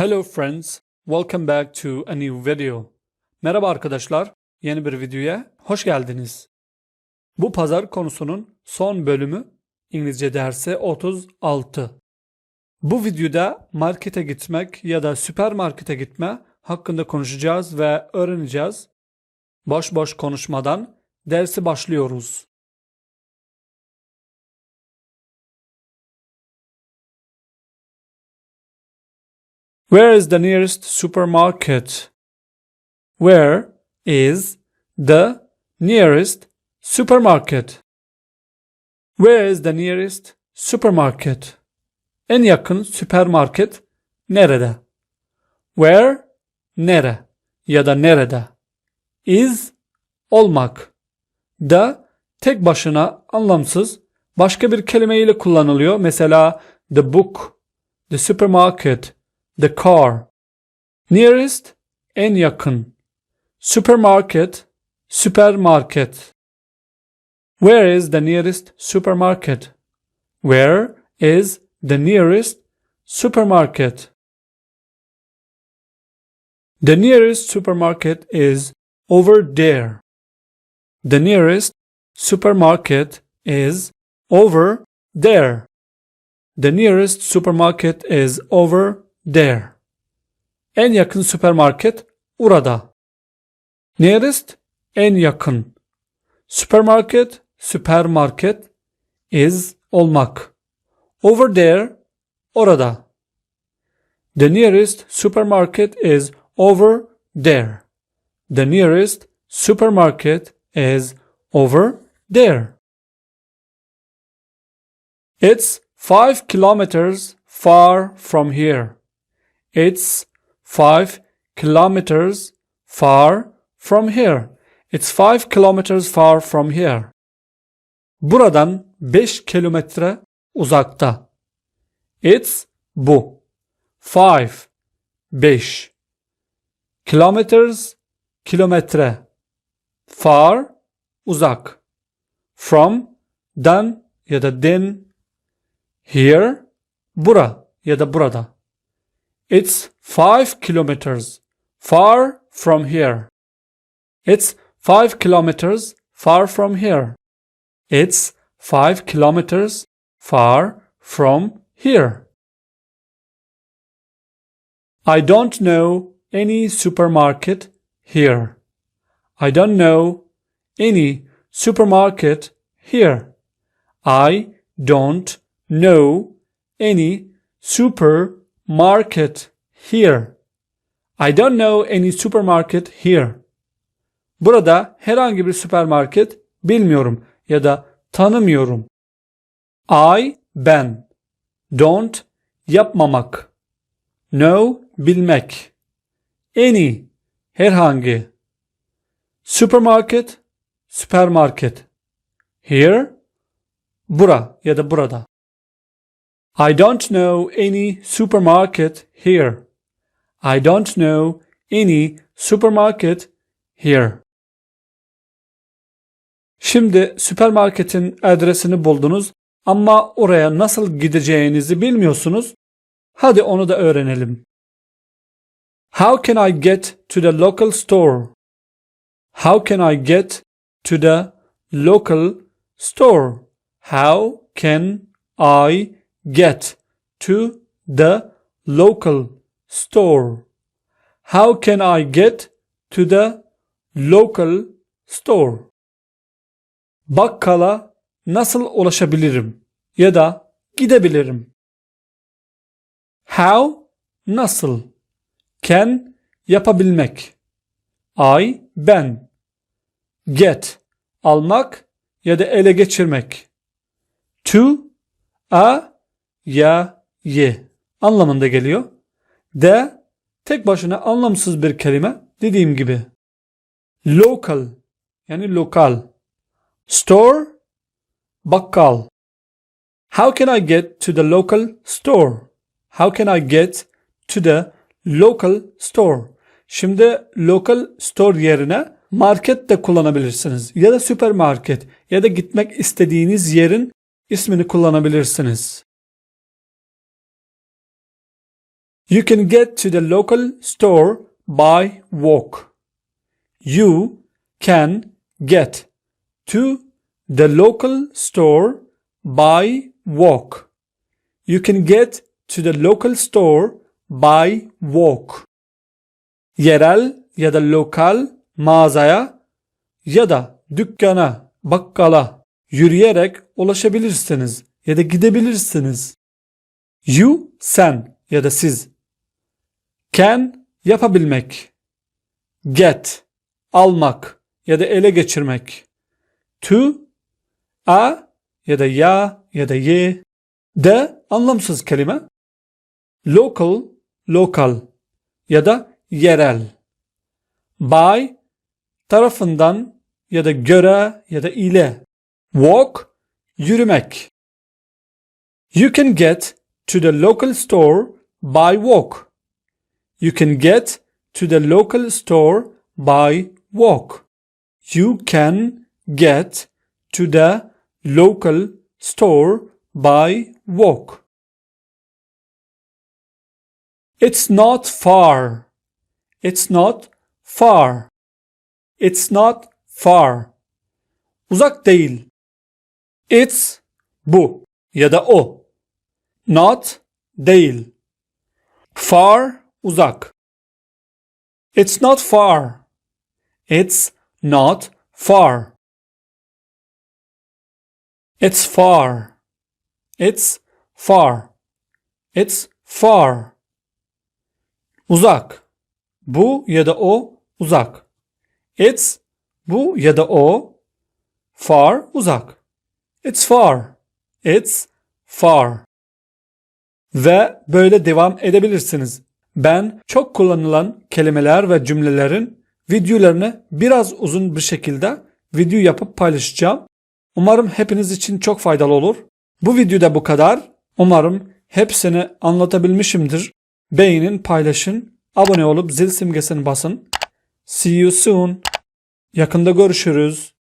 Hello friends, welcome back to a new video. Merhaba arkadaşlar, yeni bir videoya hoş geldiniz. Bu pazar konusunun son bölümü İngilizce dersi 36. Bu videoda markete gitmek ya da süpermarkete gitme hakkında konuşacağız ve öğreneceğiz. Boş boş konuşmadan dersi başlıyoruz. Where is the nearest supermarket? Where is the nearest supermarket? Where is the nearest supermarket? En yakın süpermarket nerede? Where nere ya da nerede? Is olmak. The tek başına anlamsız başka bir kelime ile kullanılıyor. Mesela the book, the supermarket, the car. Nearest en yakın. Supermarket süpermarket. Where is the nearest supermarket? Where is the nearest supermarket? The nearest supermarket is over there. The nearest supermarket is over there. The nearest supermarket is over there. En yakın süpermarket orada. Nearest en yakın. Supermarket süpermarket is olmak. Over there orada. The nearest supermarket is over there. The nearest supermarket is over there. It's five kilometers far from here. It's five kilometers far from here. It's five kilometers far from here. Buradan 5 kilometre uzakta. It's bu. Five. 5. Kilometers kilometre. Far uzak. From dan ya da den here bura ya da burada. It's five kilometers far from here. It's five kilometers far from here. It's five kilometers far from here. I don't know any supermarket here. I don't know any supermarket here. I don't know any supermarket here. I don't know any supermarket here. Burada herhangi bir süpermarket bilmiyorum ya da tanımıyorum. I ben don't yapmamak. Know bilmek. Any herhangi. Supermarket süpermarket. Here bura ya da burada. I don't know any supermarket here. I don't know any supermarket here. Şimdi süpermarketin adresini buldunuz ama oraya nasıl gideceğinizi bilmiyorsunuz. Hadi onu da öğrenelim. How can I get to the local store? How can I get to the local store? How can I get to the local store? How can I get to the local store? Bakkala nasıl ulaşabilirim ya da gidebilirim? How nasıl? Can yapabilmek. I ben. Get almak ya da ele geçirmek. To a ya ye anlamında geliyor. De tek başına anlamsız bir kelime dediğim gibi. Local yani lokal. Store bakkal. How can I get to the local store? How can I get to the local store? Şimdi local store yerine market de kullanabilirsiniz ya da süpermarket ya da gitmek istediğiniz yerin ismini kullanabilirsiniz. You can get to the local store by walk. You can get to the local store by walk. You can get to the local store by walk. Yerel ya da lokal mağazaya ya da dükkana, bakkala yürüyerek ulaşabilirsiniz ya da gidebilirsiniz. You sen ya da siz. Can yapabilmek. Get almak ya da ele geçirmek. To a ya da ya ya da ye. De anlamsız kelime. Local lokal ya da yerel. By tarafından ya da göre ya da ile. Walk yürümek. You can get to the local store by walk. You can get to the local store by walk. You can get to the local store by walk. It's not far. It's not far. It's not far. Uzak değil. It's bu ya da o. Not değil. Far uzak. It's not far. It's not far. It's far. It's far. It's far. Uzak. Bu ya da o uzak. It's bu ya da o far uzak. It's far. It's far. Ve böyle devam edebilirsiniz. Ben çok kullanılan kelimeler ve cümlelerin videolarını biraz uzun bir şekilde video yapıp paylaşacağım. Umarım hepiniz için çok faydalı olur. Bu videoda bu kadar. Umarım hepsini anlatabilmişimdir. Beğenin, paylaşın, abone olup zil simgesini basın. See you soon. Yakında görüşürüz.